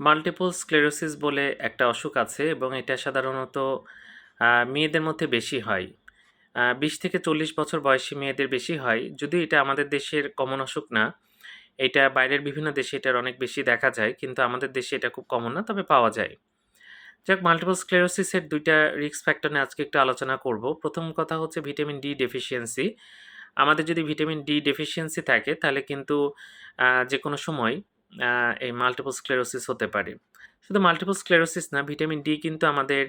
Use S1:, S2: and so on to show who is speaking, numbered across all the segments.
S1: Multiple sclerosis বলে একটা অসুখ আছে এবং এটা সাধারণত মেয়েদের মধ্যে বেশি হয়। বিশ থেকে ৪০ বছর বয়সী মেয়েদের বেশি হয়। যদি এটা আমাদের দেশের কমন অসুখ না। এটা বাইরের বিভিন্ন দেশে এটার অনেক বেশি দেখা যায়। কিন্তু আমাদের দেশে এটা খুব কমন না, তবে পাওয়া যায়। যাক মাল্টিপল স্ক্লেরোসিসের ২ টা রিস্ক ফ্যাক্টর নিয়ে আজকে একটু আলোচনা করব। প্রথম কথা হচ্ছে ভিটামিন ডি ডেফিসিয়েন্সি। আমাদের যদি ভিটামিন ডি ডেফিসিয়েন্সি থাকে তাহলে কিন্তু যে কোনো সময় এই মাল্টিপল স্ক্লেরোসিস হতে পারে। শুধু মাল্টিপল স্ক্লেরোসিস না, ভিটামিন ডি কিন্তু আমাদের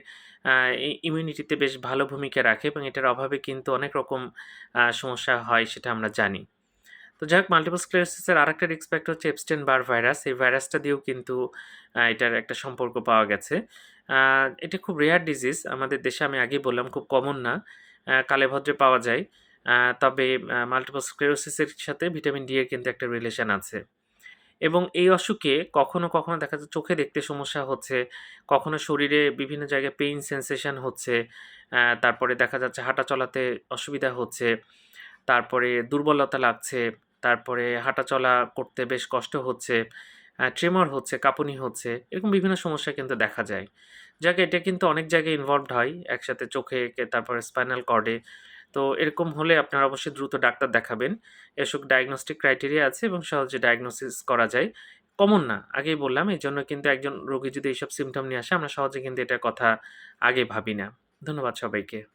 S1: ইমিউনিটিতে বেশ ভালো ভূমিকা রাখে এবং এটার অভাবে কিন্তু অনেক রকম সমস্যা হয় সেটা আমরা জানি। তো যাই হোক মাল্টিপল স্ক্লেরোসিসের আরেকটা রিস্ক ফ্যাক্টর হচ্ছে এপস্টেইন বার ভাইরাস। এই ভাইরাসটা দিয়েও কিন্তু এটার একটা সম্পর্ক পাওয়া গেছে। এটা খুব রেয়ার ডিজিজ। আমাদের দেশে আমি আগেই বললাম খুব কমন না। কালে-ভদ্রে পাওয়া যায়। তবে মাল্টিপল স্ক্লেরোসিসের সাথে ভিটামিন ডি এর কিন্তু একটা রিলেশন আছে। এবং এই অসুখে কখনো, কখনো দেখা যায় চোখে দেখতে সমস্যা হচ্ছে, কখনো শরীরে বিভিন্ন জায়গায় পেইন সেনসেশন হচ্ছে, তারপরে দেখা যাচ্ছে হাঁটা চলাতে অসুবিধা হচ্ছে, তারপরে দুর্বলতা লাগছে, তারপরে হাঁটাচলা করতে বেশ কষ্ট হচ্ছে, ট্রেমার হচ্ছে, কাঁপুনি হচ্ছে, এরকম বিভিন্ন সমস্যা কিন্তু দেখা যায়। যাকে এটা কিন্তু অনেক জায়গায় ইনভলভড হয়। একসাথে চোখে, তারপরে স্পাইনাল কর্ডে। তো এরকম হলে আপনারা অবশ্যই দ্রুত ডাক্তার দেখাবেন। এসব ডায়াগনোস্টিক ক্রাইটেরিয়া আছে এবং সহজে ডায়াগনোসিস করা যায়। কমন না, আগেই বললাম। এই জন্য কিন্তু একজন রোগী যদি এইসব সিমটম নিয়ে আসে আমরা সহজে কিন্তু এটার কথা আগে ভাবি না। ধন্যবাদ সবাইকে।